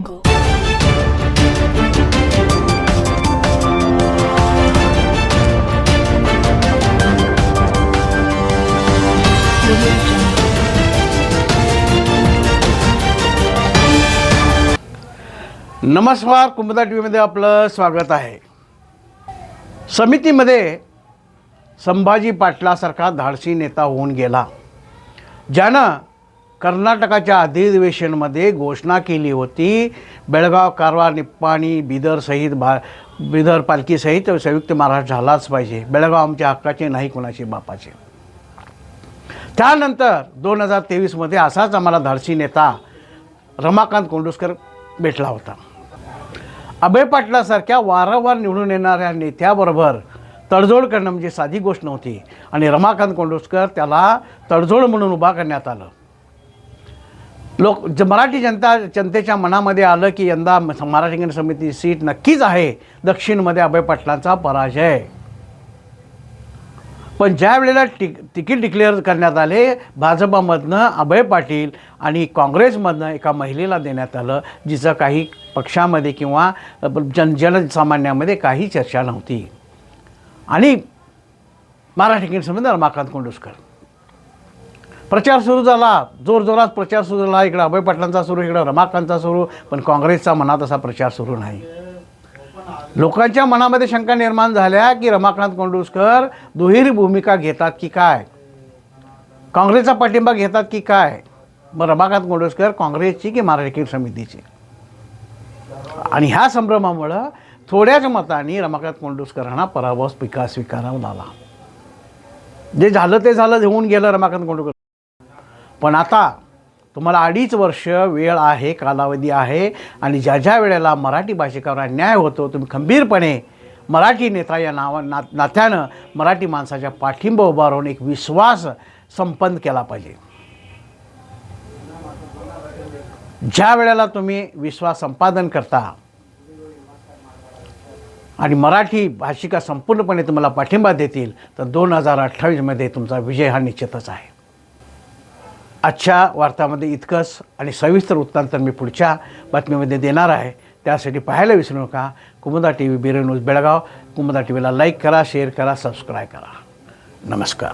नमस्कार कुंभदा टी व्हीमध्ये आपलं स्वागत आहे. समितीमध्ये संभाजी पाटलासारखा धाडसी नेता होऊन गेला. ज्यानं कर्नाटकाच्या अधिवेशनमध्ये घोषणा केली होती. बेळगाव कारवार निप्पाणी बिदरसहित भा बिदर पालखीसहित संयुक्त महाराष्ट्र झालाच पाहिजे. बेळगाव आमच्या हक्काचे नाही कोणाचे बापाचे. त्यानंतर दोन हजार तेवीसमध्ये असाच आम्हाला धाडसी नेता रमाकांत कोंडुस्कर भेटला होता. अभय पाटलासारख्या वारंवार निवडून येणाऱ्या नेत्याबरोबर तडजोड करणं म्हणजे साधी गोष्ट नव्हती. आणि रमाकांत कोंडुस्कर त्याला तडजोड म्हणून उभा करण्यात आलं. लोक ज मराठी जनता जनतेच्या मनामध्ये आलं की यंदा म- मराठी केंद्र समिती सीट नक्कीच आहे. दक्षिणमध्ये अभय पाटलांचा पराजय. पण ज्या वेळेला टिक तिकीट डिक्लेअर करण्यात आले भाजपामधनं अभय पाटील आणि काँग्रेसमधनं एका महिलेला देण्यात आलं जिचं काही पक्षामध्ये किंवा जन जनसामान्यामध्ये काही चर्चा नव्हती. आणि मराठी केंद्र समिती रमाकांत कोंडुस्कर. प्रचार सुरू झाला. जोरजोरात प्रचार सुरू झाला इकडं. अभय पाटलांचा सुरू इकडं रमाकांतचा सुरू पण काँग्रेसचा मनात असा प्रचार सुरू नाही. लोकांच्या मनामध्ये शंका निर्माण झाल्या की रमाकांत कोंडुस्कर दुहेरी भूमिका घेतात की काय? काँग्रेसचा पाठिंबा घेतात की काय? मग रमाकांत कोंडुस्कर काँग्रेसची की मराठी समितीची? आणि ह्या संभ्रमामुळं थोड्याच मतांनी रमाकांत कोंडुस्करांना पराभव स्वीकार स्वीकारावा लागला. जे झालं ते झालं होऊन गेलं रमाकांत कोंडुकर पण आता तुम्हाला अडीच वर्ष वेळ आहे कालावधी आहे आणि ज्या ज्या वेळेला मराठी भाषिकावर अन्याय होतो तुम्ही खंबीरपणे मराठी नेता या नावा ना नात्यानं मराठी माणसाच्या पाठिंबा उभा राहून एक विश्वास संपन्न केला पाहिजे. ज्या वेळेला तुम्ही विश्वास संपादन करता आणि मराठी भाषिका संपूर्णपणे तुम्हाला पाठिंबा देतील तर दोन हजार अठ्ठावीसमध्ये तुमचा विजय हा निश्चितच आहे. आजच्या वार्तामध्ये इतकंच आणि सविस्तर वृत्तांतर मी पुढच्या बातमीमध्ये देणार आहे. त्यासाठी पाहायला विसरू नका. Kumuda T V bureau news Belgaum. Kumuda T व्हीला like करा शेअर करा सबस्क्राईब करा. नमस्कार.